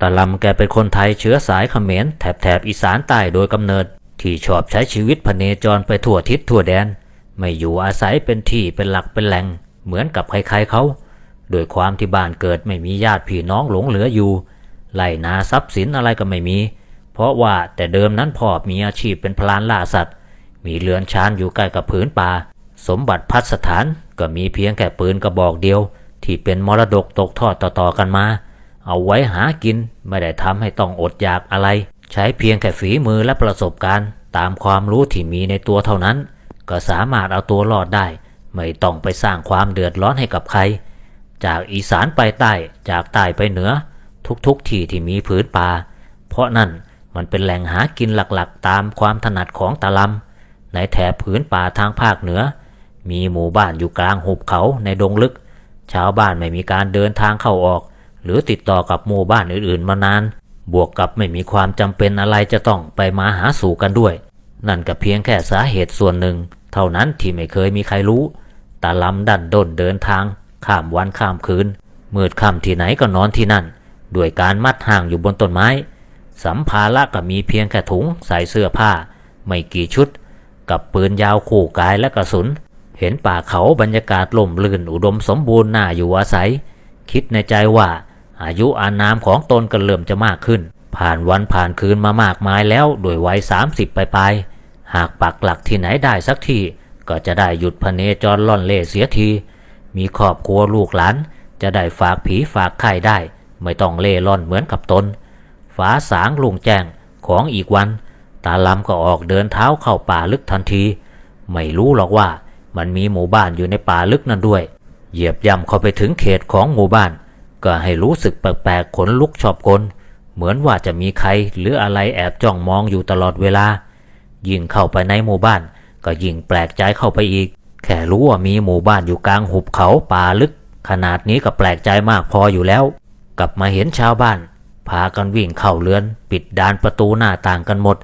ตาลำแกเป็นคนไทยเชื้อสายเขมรแถบแถบอีสานใต้โดยกำเนิด ที่ชอบใช้ชีวิตพเนจรไปทั่วทิศทั่วแดน ไม่อยู่อาศัยเป็นที่เป็นหลักเป็นแหล่ง เหมือนกับใครๆเขาโดยความที่บ้านเกิดไม่มีญาติพี่น้องหลงเหลืออยู่ไล่นาทรัพย์สินอะไรก็ไม่มี เพราะว่าแต่เดิมนั้นพ่อมีอาชีพเป็นพลานล่าสัตว์ มีเรือนชานอยู่ใกล้กับผืนป่า สมบัติพัสถานก็มีเพียงแค่ปืนกระบอกเดียว ที่เป็นมรดกตกทอดต่อๆกันมา เอาไว้หากินไม่ได้ทำให้ต้องอดอยากอะไร ใช้เพียงแค่ฝีมือและประสบการณ์ ตามความรู้ที่มีในตัวเท่านั้น ก็สามารถเอาตัวรอดได้ ไม่ต้องไปสร้างความเดือดร้อนให้กับใคร จากอีสานไปใต้จากใต้ไปเหนือ ทุกๆที่ที่มีผืนป่าเพราะนั่นมันเป็นแหล่งหากินหลักๆ ตามความถนัดของตาลำในแถบผืนป่าทางภาคเหนือ มีหมู่บ้านอยู่กลางหุบเขาในดงลึก ชาวบ้านไม่มีการเดินทางเข้าออก หรือติดต่อกับหมู่บ้านอื่นๆมานาน บวกกับไม่มีความจำเป็นอะไรจะต้องไปมาหาสู่กันด้วย นั่นก็เพียงแค่สาเหตุส่วนหนึ่ง เท่านั้นที่ไม่เคยมีใครรู้ตาลำดันด้นเดินทาง ข้ามวันข้ามคืน มืดค่ำที่ไหนก็นอนที่นั่น ด้วยการมัดห่างอยู่บนต้นไม้ สัมภาระก็มีเพียงแค่ถุงใส่เสื้อผ้า ไม่กี่ชุด กับปืนยาวคู่กายและกระสุน เห็นป่าเขาบรรยากาศล่มลื่นอุดมสมบูรณ์น่าอยู่อาศัย คิดในใจว่า อายุอานามของตนก็เริ่มจะมากขึ้น ผ่านวันผ่านคืนมามากมายแล้วโดยวัย 30ปลายๆหากปักหลักที่ไหนได้สักทีก็จะได้หยุดพเนจรล่อนเล่เสียที มีครอบครัวลูกหลานจะได้ฝากผีฝากไข่ได้ ไม่ต้องเล่ร่อนเหมือนกับตนฟ้าสางลุงแจ้งของอีกวัน ตาลำก็ออกเดินเท้าเข้าป่าลึกทันที ไม่รู้หรอกว่ามันมีหมู่บ้านอยู่ในป่าลึกนั่นด้วย เหยียบย่ำเข้าไปถึงเขตของหมู่บ้าน ก็ให้รู้สึกแปลกๆขนลุกชอบกลเหมือนว่าจะมีใครหรืออะไรแอบจ้องมองอยู่ตลอดเวลา ยิ่งเข้าไปในหมู่บ้าน ก็ยิ่งแปลกใจเข้าไปอีก แค่รู้ว่ามีหมู่บ้านอยู่กลางหุบเขาป่าลึก ขนาดนี้ก็แปลกใจมากพออยู่แล้ว กลับมาเห็นชาวบ้าน พากันวิ่งเข้าเรือน ปิดดานประตูหน้าต่างกันหมด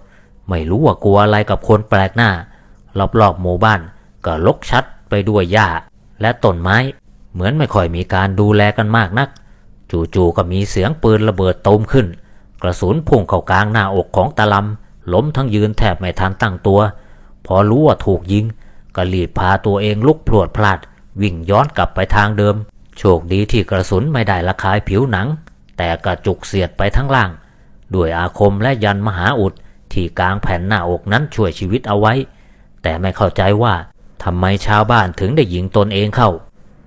ไม่รู้ว่ากลัวอะไรกับคนแปลกหน้ารอบๆหมู่บ้านก็ลกชัดไปด้วยหญ้าและต้นไม้ เหมือนไม่ค่อยมีการดูแลกันมากนัก จู่ๆก็มีเสียงปืนระเบิดตูมขึ้น กระสุนพุ่งเข้ากลางหน้าอกของตาลำล้มทั้งยืนแทบไม่ทันตั้งตัว พอรู้ว่าถูกยิงก็รีบพาตัวเองลุกพรวดพลาด วิ่งย้อนกลับไปทางเดิม โชคดีที่กระสุนไม่ได้ระคายผิวหนัง แต่กระจุกเสียดไปทั้งล่าง ด้วยอาคมและยันมหาอุดที่กลางแผ่นหน้าอกนั้นช่วยชีวิตเอาไว้ แต่ไม่เข้าใจว่าทำไมชาวบ้านถึงได้ยิงตนเองเข้า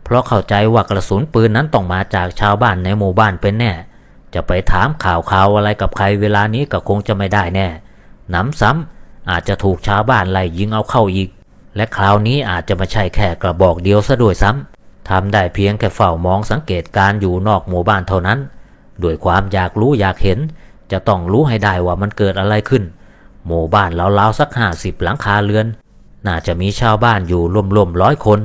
เพราะเข้าใจว่ากระสุนปืนนั้นต้องมาจากชาวบ้านในหมู่บ้านเป็นแน่ จะไปถามข่าวข่าวอะไรกับใครเวลานี้ก็คงจะไม่ได้แน่หนำซ้ำอาจจะถูกชาวบ้านไล่ยิงเอาเข้าอีก และคราวนี้อาจจะไม่ใช่แค่กระบอกเดียวซะด้วยซ้ำทำได้เพียงแค่เฝ้ามองสังเกตการอยู่นอกหมู่บ้านเท่านั้นด้วยความอยากรู้อยากเห็น จะต้องรู้ให้ได้ว่ามันเกิดอะไรขึ้น หมู่บ้านเล้าๆสักห้าสิบหลังคาเรือน น่าจะมีชาวบ้านอยู่รวมๆร้อยคน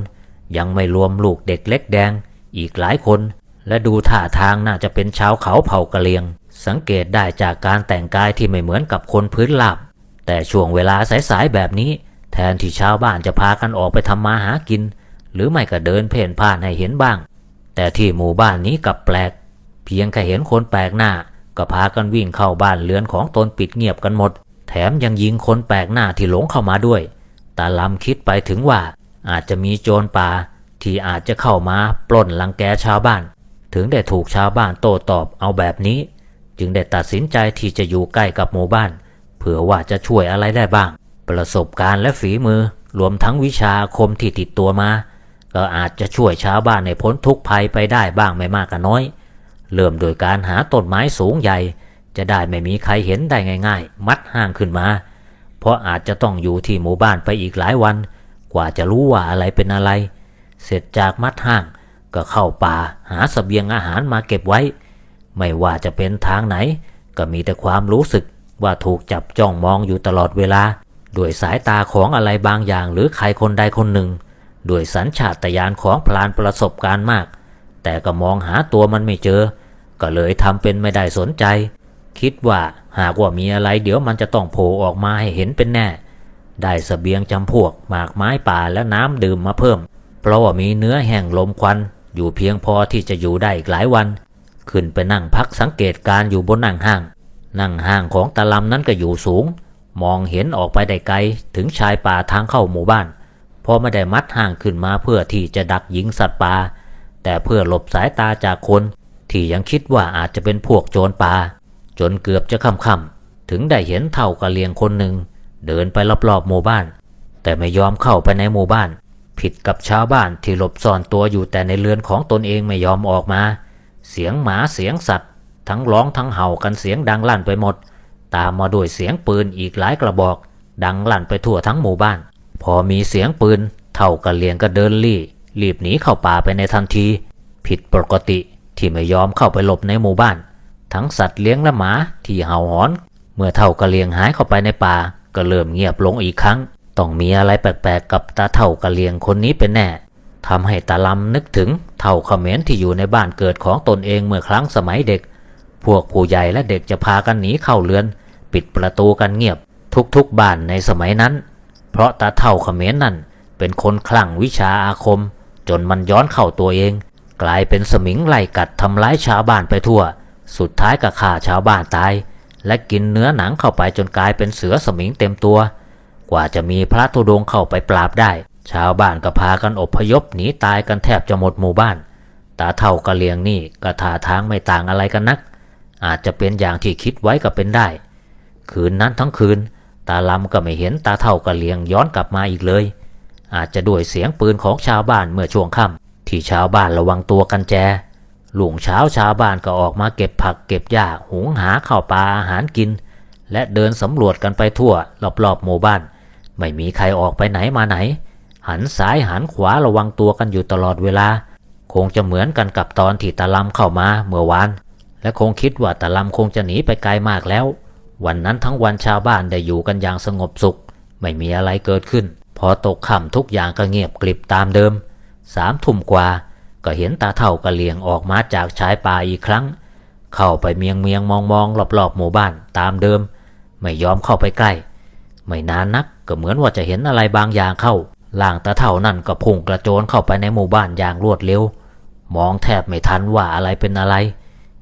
ยังไม่รวมลูกเด็กเล็กแดง อีกหลายคน และดูท่าทางน่าจะเป็นชาวเขาเผ่ากะเหรียง สังเกตได้จากการแต่งกายที่ไม่เหมือนกับคนพื้นราบ แต่ช่วงเวลาสายๆแบบนี้ แทนที่ชาวบ้านจะพากันออกไปทำมาหากิน หรือไม่ก็เดินเพ่นพ่านให้เห็นบ้าง แต่ที่หมู่บ้านนี้กลับแปลก เพียงแค่เห็นคนแปลกหน้า ก็พากันวิ่งเข้าบ้านเรือนของตนปิดเงียบกันหมด แถมยังยิงคนแปลกหน้าที่หลงเข้ามาด้วยตาลำคิดไปถึงว่า อาจจะมีโจรป่าที่อาจจะเข้ามาปล้นลังแกชาวบ้าน ถึงได้ถูกชาวบ้านโต้ตอบเอาแบบนี้ จึงได้ตัดสินใจที่จะอยู่ใกล้กับหมู่บ้าน เผื่อว่าจะช่วยอะไรได้บ้าง ประสบการณ์และฝีมือรวมทั้งวิชาคมที่ติดตัวมา ก็อาจจะช่วยชาวบ้านในพ้นทุกภัยไปได้บ้างไม่มากก็น้อย เริ่มโดยการหาต้นไม้สูงใหญ่ จะได้ไม่มีใครเห็นได้ง่าย ๆ มัดห่างขึ้นมา เพราะอาจจะต้องอยู่ที่หมู่บ้านไปอีกหลายวัน กว่าจะรู้ว่าอะไรเป็นอะไร เสร็จจากมัดห่างก็เข้าป่าหาสเสบียงอาหารมาเก็บไว้ ไม่ว่าจะเป็นทางไหน ก็มีแต่ความรู้สึกว่าถูกจับจ้องมองอยู่ตลอดเวลา ด้วยสายตาของอะไรบางอย่างหรือใครคนใดคนหนึ่ง ด้วยสัญชาตญาณของพลานประสบการณ์มาก แต่ก็มองหาตัวมันไม่เจอ ก็เลยทำเป็นไม่ได้สนใจ คิดว่าหากว่ามีอะไรเดี๋ยวมันจะต้องโผล่ออกมาให้เห็นเป็นแน่ ได้สเสบียงจำพวกหมากไม้ป่าและน้ำดื่มมาเพิ่ม เพราะว่ามีเนื้อแห้งลมควันอยู่เพียงพอที่จะอยู่ได้อีกหลายวัน ขึ้นไปนั่งพักสังเกตการอยู่บนนั่งห้าง นั่งห้างของตาลำนั้นก็อยู่สูง มองเห็นออกไปได้ไกลถึงชายป่าทางเข้าหมู่บ้านพอไม่ได้มัดห้างขึ้นมาเพื่อที่จะดักยิงสัตว์ป่าแต่เพื่อหลบสายตาจากคน ที่ยังคิดว่าอาจจะเป็นพวกโจรป่าจนเกือบจะค่ำๆถึงได้เห็นเท่ากระเลียงคนหนึ่ง เดินไปรอบๆหมู่บ้าน แต่ไม่ยอมเข้าไปในหมู่บ้าน ผิดกับชาวบ้านที่หลบซ่อนตัวอยู่แต่ในเรือนของตนเองไม่ยอมออกมา เสียงหมาเสียงสัตว์ ทั้งร้องทั้งเห่ากันเสียงดังลั่นไปหมด ตามมาด้วยเสียงปืนอีกหลายกระบอก ดังลั่นไปทั่วทั้งหมู่บ้าน พอมีเสียงปืน เท่ากระเลียงก็เดินลี่รีบหนีเข้าป่าไปในทันที ผิดปกติที่ไม่ยอมเข้าไปหลบในหมู่บ้าน ทั้งสัตว์เลี้ยงและหมาที่เห่าหอน เมื่อเท่ากระเลียงหายเข้าไปในป่า ก็เริ่มเงียบลงอีกครั้ง ต้องมีอะไรแปลกๆกับตาเท่ากะเลียงคนนี้เป็นแน่ทำให้ตาลำนึกถึงเท่าเขมรที่อยู่ในบ้านเกิดของตนเองเมื่อครั้งสมัยเด็ก พวกผู้ใหญ่และเด็กจะพากันหนีเข้าเรือน ปิดประตูกันเงียบทุกๆบ้านในสมัยนั้น เพราะตาเท่าเขมรนั่นเป็นคนคลั่งวิชาอาคม จนมันย้อนเข้าตัวเอง กลายเป็นสมิงไล่กัดทำร้ายชาวบ้านไปทั่ว สุดท้ายก็ฆ่าชาวบ้านตาย และกินเนื้อหนังเข้าไปจนกลายเป็นเสือสมิงเต็มตัว กว่าจะมีพระธุดงเข้าไปปราบได้ ชาวบ้านก็พากันอบพยพหนีตายกันแทบจะหมดหมู่บ้าน ตาเท่ากะเลียงนี่ก็ท่าทางไม่ต่างอะไรกันนัก อาจจะเป็นอย่างที่คิดไว้ก็เป็นได้ คืนนั้นทั้งคืน ตาลำก็ไม่เห็นตาเท่ากะเลียงย้อนกลับมาอีกเลย อาจจะด้วยเสียงปืนของชาวบ้านเมื่อช่วงค่ำที่ชาวบ้านระวังตัวกันแจ ลุงเช้าชาวบ้านก็ออกมาเก็บผักเก็บหญ้าหุงหาข้าวปลาอาหารกิน และเดินสำรวจกันไปทั่วรอบๆหมู่บ้าน ไม่มีใครออกไปไหนมาไหน หันซ้ายหันขวาระวังตัวกันอยู่ตลอดเวลา คงจะเหมือนกันกับตอนที่ตาลำเข้ามาเมื่อวาน และคงคิดว่าตาลำคงจะหนีไปไกลมากแล้ว วันนั้นทั้งวันชาวบ้านได้อยู่กันอย่างสงบสุข ไม่มีอะไรเกิดขึ้น พอตกค่ำทุกอย่างก็เงียบกริบตามเดิมสามทุ่มกว่า ก็เห็นตาเท่ากระเลียงออกมาจากชายป่าอีกครั้ง เข้าไปเมียงเมียงมองมองรอบๆหมู่บ้านตามเดิม ไม่ยอมเข้าไปใกล้ ไม่นานนักก็เหมือนว่าจะเห็นอะไรบางอย่างเข้าล่างตาเท่านั่นก็พุ่งกระโจนเข้าไปในหมู่บ้านอย่างรวดเร็ว มองแทบไม่ทันว่าอะไรเป็นอะไร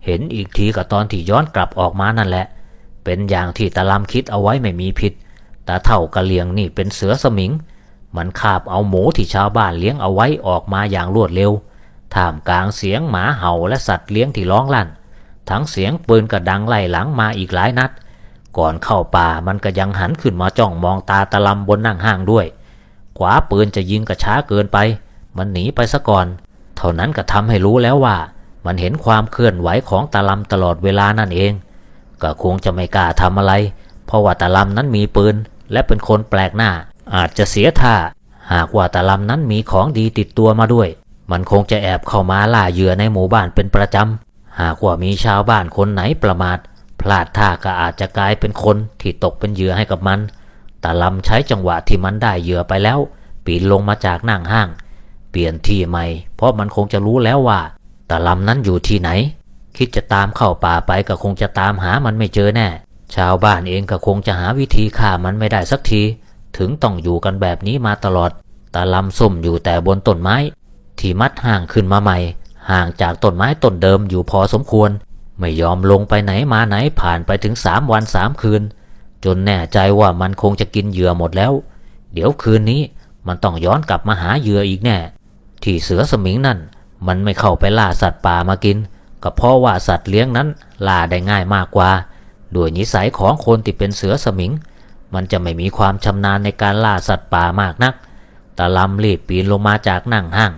เห็นอีกทีก็ตอนที่ย้อนกลับออกมานั่นแหละ เป็นอย่างที่ตาลำคิดเอาไว้ไม่มีผิดตาเท่ากระเลียงนี่เป็นเสือสมิง มันคาบเอาหมูที่ชาวบ้านเลี้ยงเอาไว้ออกมาอย่างรวดเร็ว ท่ามกลางเสียงหมาเห่าและสัตว์เลี้ยงที่ร้องลั่น ทั้งเสียงปืนกระดังไล่หลังมาอีกหลายนัด ก่อนเข้าป่ามันก็ยังหันขึ้นมาจ้องมองตาตะลำบนนั่งห้างด้วย ขวาปืนจะยิงกระช้าเกินไป มันหนีไปซะก่อน เท่านั้นก็ทำให้รู้แล้วว่า มันเห็นความเคลื่อนไหวของตาลำตลอดเวลานั่นเอง ก็คงจะไม่กล้าทำอะไร เพราะว่าตาลำนั้นมีปืน และเป็นคนแปลกหน้า อาจจะเสียท่า หากว่าตาลำนั้นมีของดีติดตัวมาด้วย มันคงจะแอบเข้ามาล่าเหยื่อในหมู่บ้านเป็นประจำ หากว่ามีชาวบ้านคนไหนประมาท พลาดท่าก็อาจจะกลายเป็นคนที่ตกเป็นเหยื่อให้กับมันตาลำใช้จังหวะที่มันได้เหยื่อไปแล้ว ปีนลงมาจากนั่งห้าง เปลี่ยนที่ใหม่ เพราะมันคงจะรู้แล้วว่าตาลำนั้นอยู่ที่ไหน คิดจะตามเข้าป่าไปก็คงจะตามหามันไม่เจอแน่ ชาวบ้านเองก็คงจะหาวิธีฆ่ามันไม่ได้สักที ถึงต้องอยู่กันแบบนี้มาตลอดตาลำซุ่มอยู่แต่บนต้นไม้ ที่มัดห่างขึ้นมาใหม่ ห่างจากต้นไม้ต้นเดิมอยู่พอสมควร ไม่ยอมลงไปไหนมาไหนผ่านไปถึงสามวันสามคืน จนแน่ใจว่ามันคงจะกินเหยื่อหมดแล้ว เดี๋ยวคืนนี้มันต้องย้อนกลับมาหาเหยื่ออีกแน่ ที่เสือสมิงนั่น มันไม่เข้าไปล่าสัตว์ป่ามากิน ก็เพราะว่าสัตว์เลี้ยงนั้นล่าได้ง่ายมากกว่าด้วยนิสัยของคนที่เป็นเสือสมิง มันจะไม่มีความชำนาญในการล่าสัตว์ป่ามากนักตาลำรีบปีนลงมาจากนั่งห้าง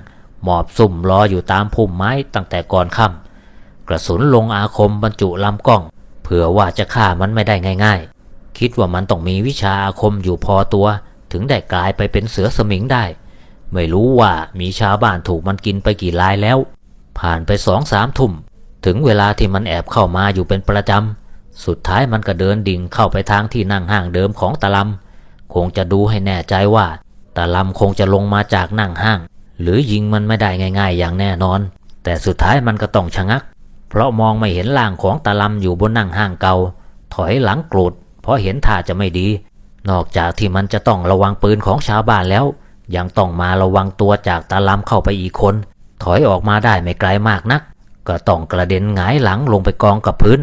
หมอบสุ่มรออยู่ตามพุ่มไม้ตั้งแต่ก่อนค่ำกระสุนลงอาคมบรรจุลำกล้อง เผื่อว่าจะฆ่ามันไม่ได้ง่าย ๆ คิดว่ามันต้องมีวิชาอาคมอยู่พอตัว ถึงได้กลายไปเป็นเสือสมิงได้ ไม่รู้ว่ามีชาวบ้านถูกมันกินไปกี่รายแล้ว ผ่านไปสองสามทุ่ม ถึงเวลาที่มันแอบเข้ามาอยู่เป็นประจำ สุดท้ายมันก็เดินดิ่งเข้าไปทางที่นั่งห้างเดิมของตาลำคงจะดูให้แน่ใจว่าตาลำคงจะลงมาจากนั่งห้าง หรือยิงมันไม่ได้ง่าย ๆ อย่างแน่นอน แต่สุดท้ายมันก็ต้องชะงัก เพราะมองไม่เห็นร่างของตาลำอยู่บนนั่งห้างเก่าถอยหลังโกรูดเพราะเห็นท่าจะไม่ดี นอกจากที่มันจะต้องระวังปืนของชาวบ้านแล้ว ยังต้องมาระวังตัวจากตาลำเข้าไปอีกคน ถอยออกมาได้ไม่ไกลมากนัก ก็ต้องกระเด็นหงายหลังลงไปกองกับพื้น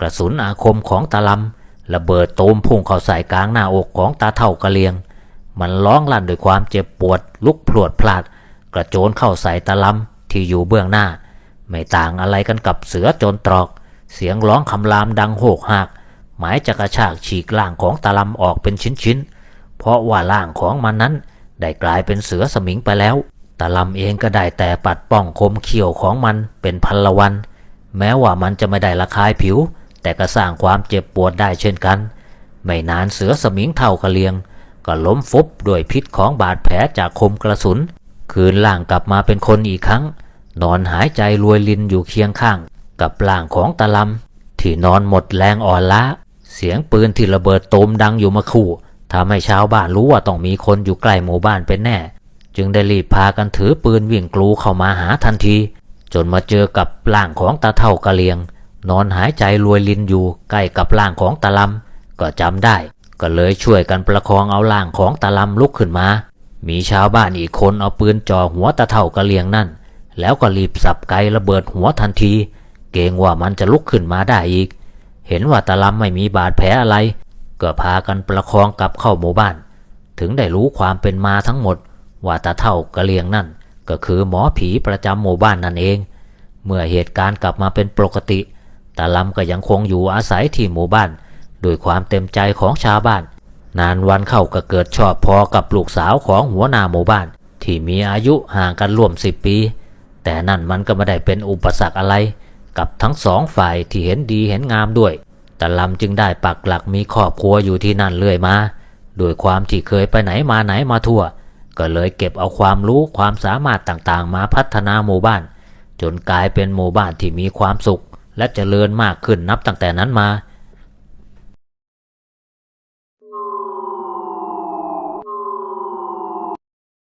กระสุนอาคมของตาลำระเบิดตูมพุ่งเข้าใส่กลางหน้าอกของตาเท่ากระเลียง มันร้องลั่นด้วยความเจ็บปวดลุกพรวดพลาด กระโจนเข้าใส่ตาลำที่อยู่เบื้องหน้า ไม่ต่างอะไรกันกับเสือโจนตรอก เสียงร้องคำรามดังโหกหักหมายจะกระชากฉีกล่างของตาลำออกเป็นชิ้นๆ เพราะว่าล่างของมันนั้นได้กลายเป็นเสือสมิงไปแล้วตาลำเองก็ได้แต่ปัดป้องคมเขี้ยวของมันเป็นพันละวัน แม้ว่ามันจะไม่ได้ระคายผิว แต่ก็สร้างความเจ็บปวดได้เช่นกัน ไม่นานเสือสมิงเท่ากระเลียง ก็ล้มฟุบด้วยพิษของบาดแผลจากคมกระสุน คืนล่างกลับมาเป็นคนอีกครั้ง นอนหายใจรวยลินอยู่เคียงข้าง กับร่างของตาลำที่นอนหมดแรงอ่อนล้า เสียงปืนที่ระเบิดตูมดังอยู่มาคู่ทำให้ชาวบ้านรู้ว่าต้องมีคนอยู่ใกล้หมู่บ้านเป็นแน่ จึงได้รีบพากันถือปืนวิ่งกลูเข้ามาหาทันที จนมาเจอกับร่างของตาเท่ากะเลียง นอนหายใจรวยลินอยู่ใกล้กับร่างของตาลำก็จำได้ ก็เลยช่วยกันประคองเอาร่างของตาลำลุกขึ้นมา มีชาวบ้านอีกคนเอาปืนจ่อหัวตาเท่ากะเลียงนั่น แล้วก็รีบสับไกระเบิดหัวทันที เกรงว่ามันจะลุกขึ้นมาได้อีก เห็นว่าตาลำไม่มีบาดแผลอะไร ก็พากันประคองกลับเข้าหมู่บ้าน ถึงได้รู้ความเป็นมาทั้งหมด ว่าตาเท่ากะเลียงนั่น ก็คือหมอผีประจำหมู่บ้านนั่นเอง เมื่อเหตุการณ์กลับมาเป็นปกติตาลำก็ยังคงอยู่อาศัยที่หมู่บ้านด้วยความเต็มใจของชาวบ้าน นานวันเข้าก็เกิดชอบพอกับลูกสาวของหัวหน้าหมู่บ้าน ที่มีอายุห่างกันร่วมสิบปี แต่นั่นมันก็ไม่ได้เป็นอุปสรรคอะไร กับทั้งสองฝ่ายที่เห็นดีเห็นงามด้วยตาลำจึงได้ปักหลักมีครอบครัวอยู่ที่นั่นเรื่อยมาด้วยความที่เคยไปไหนมาไหนมาทั่ว ก็เลยเก็บเอาความรู้ความสามารถต่างๆ มาพัฒนาหมู่บ้าน จนกลายเป็นหมู่บ้านที่มีความสุข และเจริญมากขึ้นนับตั้งแต่นั้นมา